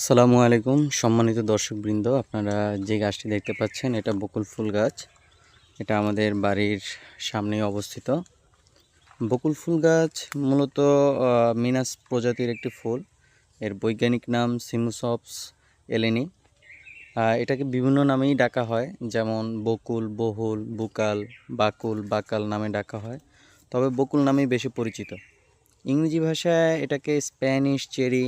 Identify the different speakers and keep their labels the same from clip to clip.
Speaker 1: আসসালামু আলাইকুম সম্মানিত দর্শকবৃন্দ, আপনারা যে গাছটি দেখতে পাচ্ছেন এটা বকুল ফুল গাছ। এটা আমাদের বাড়ির সামনেই অবস্থিত। বকুল ফুল গাছ মূলত মিনাস প্রজাতির একটি ফুল। এর বৈজ্ঞানিক নাম সিমুসপস এলেনি। এটাকে বিভিন্ন নামেই ডাকা হয়, যেমন বকুল, বহুল, বুকাল, বাকুল, বাকাল নামে ডাকা হয়। তবে বকুল নামেই বেশি পরিচিত। ইংরেজি ভাষায় এটাকে Spanish cherry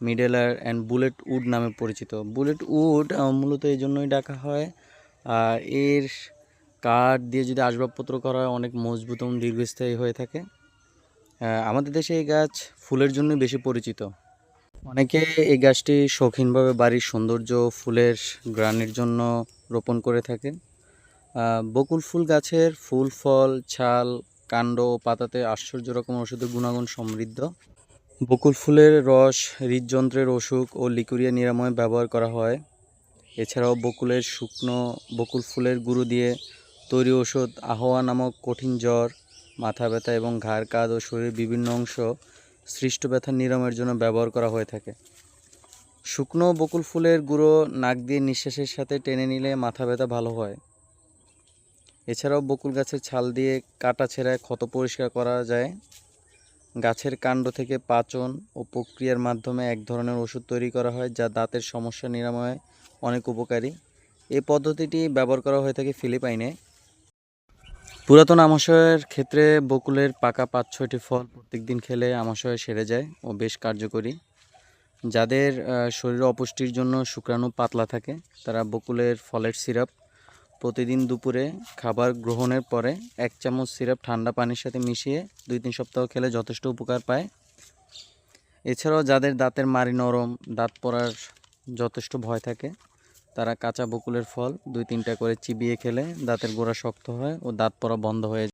Speaker 1: medlar and bullet wood নামে পরিচিত। বুলেট উড মূলত এই জন্যই ডাকা হয়। আর এর কাঠ দিয়ে যদি আসবাবপত্র করা হয়, অনেক মজবুত এবং দীর্ঘস্থায়ী হয়ে থাকে। আমাদের দেশে এই গাছ ফুলের জন্য বেশি পরিচিত। অনেকে এই গাছটি শৌখিনভাবে বাড়ির সৌন্দর্য, ফুলের গ্রানের জন্য রোপণ করে থাকেন। বকুল ফুল গাছের ফুল, ফল, ছাল, কাণ্ড ও পাতাতে আশ্চর্য রকম ওষুধের গুণাগুণ সমৃদ্ধ। বকুল ফুলের রস, হৃদযন্ত্রের অসুখ ও লিকুরিয়া নিরাময় ব্যবহার করা হয়। এছাড়াও বকুলের শুকনো বকুল ফুলের গুঁড়ো দিয়ে তৈরি ওষুধ আহোয়া নামক কঠিন জ্বর, মাথা ব্যথা এবং ঘাড় কাঁধ ও শরীরের বিভিন্ন অংশ সৃষ্ট ব্যথা নিরাময়ের জন্য ব্যবহার করা হয়ে থাকে। শুকনো বকুল ফুলের গুঁড়ো নাক দিয়ে নিঃশ্বাসের সাথে টেনে নিলে মাথা ব্যথা ভালো হয়। এছাড়াও বকুল গাছের ছাল দিয়ে কাটা ছেঁড়ায় ক্ষত পরিষ্কার করা যায়। গাছের কাণ্ড থেকে পাচন ও প্রক্রিয়ার মাধ্যমে এক ধরনের ওষুধ তৈরি করা হয় যা দাঁতের সমস্যা নিরাময়ে অনেক উপকারী। এই পদ্ধতিটি ব্যবহার করা হয়ে থাকে ফিলিপাইনে। পুরাতন আমাশয়ের ক্ষেত্রে বকুলের পাকা পাঁচ ছয়টি ফল প্রত্যেকদিন খেলে আমাশয় সেরে যায় ও বেশ কার্যকরী। যাদের শরীরে অপুষ্টির জন্য শুক্রাণু পাতলা থাকে, তারা বকুলের ফলের সিরাপ প্রতিদিন দুপুরে খাবার গ্রহণের পরে এক চামচ সিরাপ ঠান্ডা পানির সাথে মিশিয়ে দুই তিন সপ্তাহ খেলে যথেষ্ট উপকার পায়। এছাড়াও যাদের দাঁতের মারি নরম, দাঁত পড়ার যথেষ্ট ভয় থাকে, তারা কাঁচা বকুলের ফল দুই তিনটা করে চিবিয়ে খেলে দাঁতের গোড়া শক্ত হয় ও দাঁত পড়া বন্ধ হয়ে